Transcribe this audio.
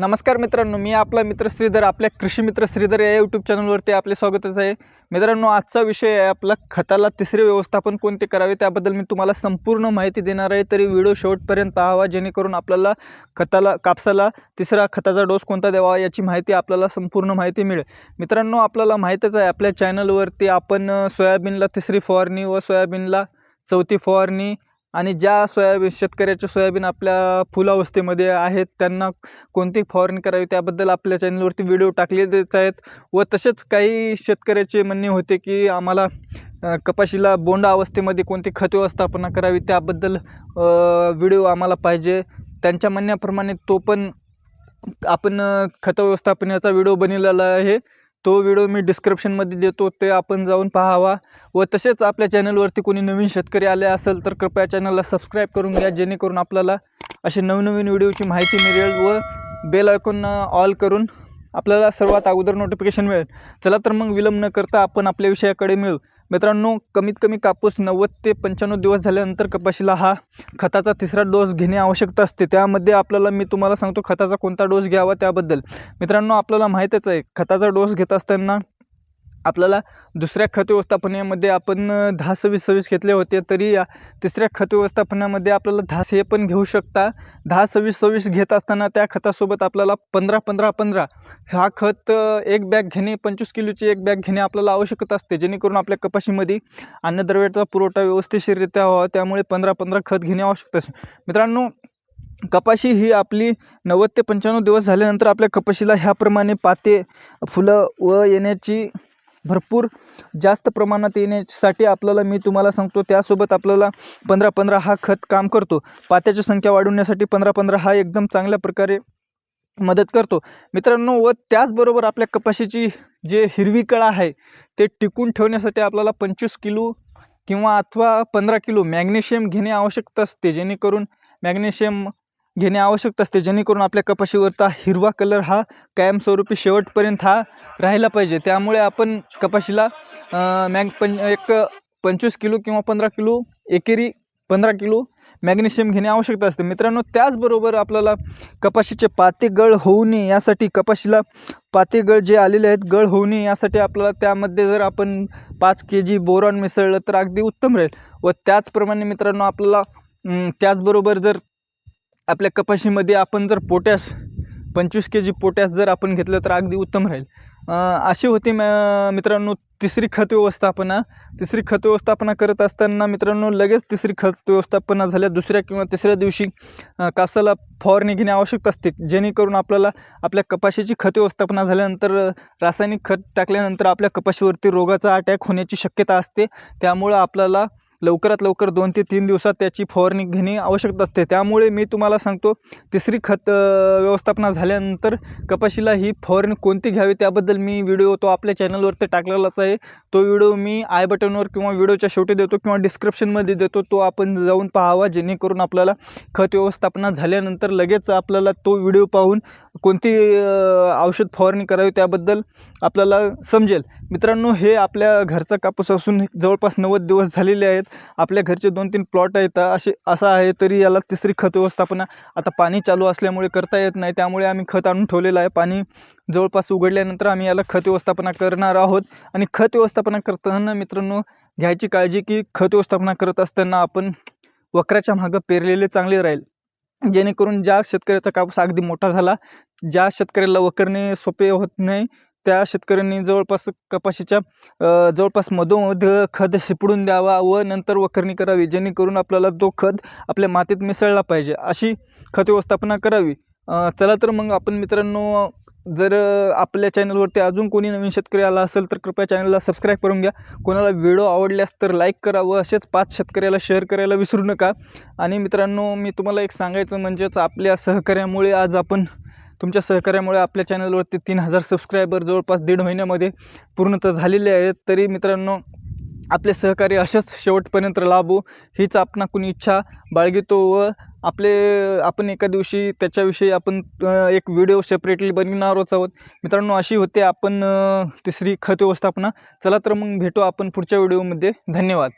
नमस्कार मित्रांनो मी आपला मित्र श्रीधर आपल्या कृषी मित्र श्रीधर या यूट्यूब चॅनलवरती आपले स्वागतच आहे. मित्रांनो आजचा विषय आहे आपला खताला तिसरे व्यवस्थापन कोणते करावे त्याबद्दल मी तुम्हाला संपूर्ण माहिती देणार आहे. तरी व्हिडिओ शेवटपर्यंत पाहावा जेणेकरून आपल्याला खताला कापसाला तिसरा खताचा डोस कोणता द्यावा याची माहिती आपल्याला संपूर्ण माहिती मिळेल. मित्रांनो आपल्याला माहीतच आहे आपल्या चॅनलवरती आपण सोयाबीनला तिसरी फवारणी व सोयाबीनला चौथी फवारणी आणि ज्या सोयाबीन शेतकऱ्याच्या सोयाबीन आपल्या फुलावस्थेमध्ये आहेत त्यांना कोणती फवारणी करावी त्याबद्दल आपल्या चॅनलवरती व्हिडिओ टाकलेच आहेत. व तसेच काही शेतकऱ्याचे म्हणणे होते की आम्हाला कपाशीला बोंडा अवस्थेमध्ये कोणती खत व्यवस्थापना करावी त्याबद्दल व्हिडिओ आम्हाला पाहिजे. त्यांच्या म्हणण्याप्रमाणे तो पण आपण खत व्यवस्थापनाचा व्हिडिओ बनवलेला आहे. तो व्हिडिओ मी डिस्क्रिप्शनमध्ये देतो ते आपण जाऊन पाहावा. व तसेच आपल्या चॅनलवरती कोणी नवीन शेतकरी आले असेल तर कृपया चॅनलला सबस्क्राईब करून घ्या जेणेकरून आपल्याला असे नवनवीन व्हिडिओची माहिती मिळेल व बेल ऐकून ऑल करून आपल्याला सर्वात अगोदर नोटिफिकेशन मिळेल. चला तर मग विलंब न करता आपण आपल्या विषयाकडे मिळू. मित्रांनो कमीत कमी कापूस नव्वद ते पंच्याण्णव दिवस झाल्यानंतर कपाशीला हा खताचा तिसरा डोस घेणे आवश्यकता असते. त्यामध्ये आपल्याला मी तुम्हाला सांगतो खताचा कोणता डोस घ्यावा त्याबद्दल. मित्रांनो आपल्याला माहीतच आहे खताचा डोस घेत असताना आपल्याला दुसऱ्या खत व्यवस्थापनामध्ये आपण दहा सव्वीस सव्वीस घेतले होते तरी या तिसऱ्या खत व्यवस्थापनामध्ये आपल्याला दहा हे पण घेऊ शकता. दहा सव्वीस सव्वीस घेत असताना त्या खतासोबत आपल्याला पंधरा पंधरा पंधरा हा खत एक बॅग घेणे पंचवीस किलोची एक बॅग घेणे आपल्याला आवश्यकता असते जेणेकरून आपल्या कपाशीमध्ये अन्नद्रव्याचा पुरवठा व्यवस्थितरित्या व्हावा त्यामुळे पंधरा पंधरा खत घेणे आवश्यक असते. मित्रांनो कपाशी ही आपली नव्वद ते पंच्याण्णव दिवस झाल्यानंतर आपल्या कपाशीला ह्याप्रमाणे पाते फुलं व येण्याची भरपूर जास्त प्रमाणात येण्यासाठी आपल्याला मी तुम्हाला सांगतो त्यासोबत आपल्याला पंधरा पंधरा हा खत काम करतो. पात्याची संख्या वाढवण्यासाठी पंधरा पंधरा हा एकदम चांगल्या प्रकारे मदत करतो. मित्रांनो व त्याचबरोबर आपल्या कपाशीची जे हिरवी कळा आहे ते टिकून ठेवण्यासाठी आपल्याला पंचवीस किलो किंवा अथवा पंधरा किलो मॅग्नेशियम घेणे आवश्यक असते जेणेकरून मॅग्नेशियम घेणे आवश्यक असते जेणेकरून आपल्या कपाशीवरचा हिरवा कलर हा कायमस्वरूपी शेवटपर्यंत हा राहिला पाहिजे. त्यामुळे आपण कपाशीला मॅग पं एक पंचवीस किलो किंवा पंधरा किलो एकेरी पंधरा किलो मॅग्नेशियम घेणे आवश्यकता असते. मित्रांनो त्याचबरोबर आपल्याला कपाशीचे पाते गळ होऊ नये यासाठी कपाशीला पाते गळ जे आलेले आहेत गळ होऊ नये यासाठी आपल्याला त्यामध्ये जर आपण पाच के जी बोरॉन मिसळलं तर अगदी उत्तम राहील. व त्याचप्रमाणे मित्रांनो आपल्याला त्याचबरोबर जर आपल्या कपाशीमध्ये आपण जर पोटॅश पंचवीस के जी पोटॅश जर आपण घेतलं तर अगदी उत्तम राहील. अशी होती म- मित्रांनो तिसरी खत व्यवस्थापना. तिसरी खत व्यवस्थापना करत असताना मित्रांनो लगेच तिसरी खत व्यवस्थापना झाल्या. दुसऱ्या किंवा तिसऱ्या दिवशी कासाला कापसाला फवारणी घेणे आवश्यक असते. जेणेकरून आपल्याला आपल्या कपाशीची खत व्यवस्थापना झाल्यानंतर रासायनिक खत टाकल्यानंतर आपल्या कपाशीवरती रोगाचा अटॅक होण्याची शक्यता असते. त्यामुळं आपल्याला लवकरात लवकर दोन ते तीन दिवसात त्याची फवारणी घेणे आवश्यक असते. त्यामुळे मी तुम्हाला सांगतो तिसरी खत व्यवस्थापना झाल्यानंतर कपाशीला ही फवारणी कोणती घ्यावी त्याबद्दल मी व्हिडिओ तो आपल्या चॅनलवरती टाकलेलाच आहे. तो व्हिडिओ मी आय बटनवर किंवा व्हिडिओच्या शेवटी देतो किंवा डिस्क्रिप्शनमध्ये देतो तो आपण जाऊन पाहावा. जेणेकरून आपल्याला खत व्यवस्थापना झाल्यानंतर लगेच आपल्याला तो व्हिडिओ पाहून कोणती औषध फवारणी करावी त्याबद्दल आपल्याला समजेल. मित्रांनो हे आपल्या घरचा कापूस असून जवळपास नव्वद दिवस झालेले आहेत. आपल्या घरचे दोन तीन प्लॉट आहेत. असे असं आहे तरी याला तिसरी खत व्यवस्थापना आता पाणी चालू असल्यामुळे करता येत नाही. त्यामुळे आम्ही खत आणून ठेवलेलं आहे. पाणी जवळपास उघडल्यानंतर आम्ही याला खत व्यवस्थापना करणार आहोत. आणि खत व्यवस्थापना करताना मित्रांनो घ्यायची काळजी की खत व्यवस्थापना करत असताना आपण वक्राच्या मागं पेरलेले चांगले राहील. जेणेकरून ज्या शेतकऱ्याचा कापूस अगदी मोठा झाला ज्या शेतकऱ्याला वकरणे सोपे होत नाही त्या शेतकऱ्यांनी जवळपास कपाशीच्या जवळपास मधोमध खत शिपडून द्यावा व नंतर वखरणी करावी जेणेकरून आपल्याला तो खत आपल्या मातीत मिसळला पाहिजे अशी खत व्यवस्थापना करावी. चला तर मग आपण मित्रांनो जर आपल्या चॅनलवरती अजून कोणी नवीन शेतकरी आला असेल तर कृपया चॅनलला सबस्क्राईब करून घ्या. कोणाला व्हिडिओ आवडल्यास तर लाईक करा व असेच पाच शेतकऱ्याला शेअर करायला विसरू नका. आणि मित्रांनो मी तुम्हाला एक सांगायचं म्हणजेच आपल्या सहकार्यामुळे आज आपण तुमच्या सहकार्यामुळे आपल्या चॅनलवरती तीन हजार सबस्क्रायबर जवळपास दीड महिन्यामध्ये पूर्णतः झालेले आहेत. तरी मित्रांनो आपले सहकार्य असेच शेवटपर्यंत लाभो हीच आपणा कुणी इच्छा. बाळगितो व आपले आपण एका दिवशी त्याच्याविषयी आपण एक व्हिडिओ सेपरेटली बनविणारच आहोत. मित्रांनो अशी होते आपण तिसरी खत व्यवस्थापना. चला तर मग भेटू आपण पुढच्या व्हिडिओमध्ये धन्यवाद.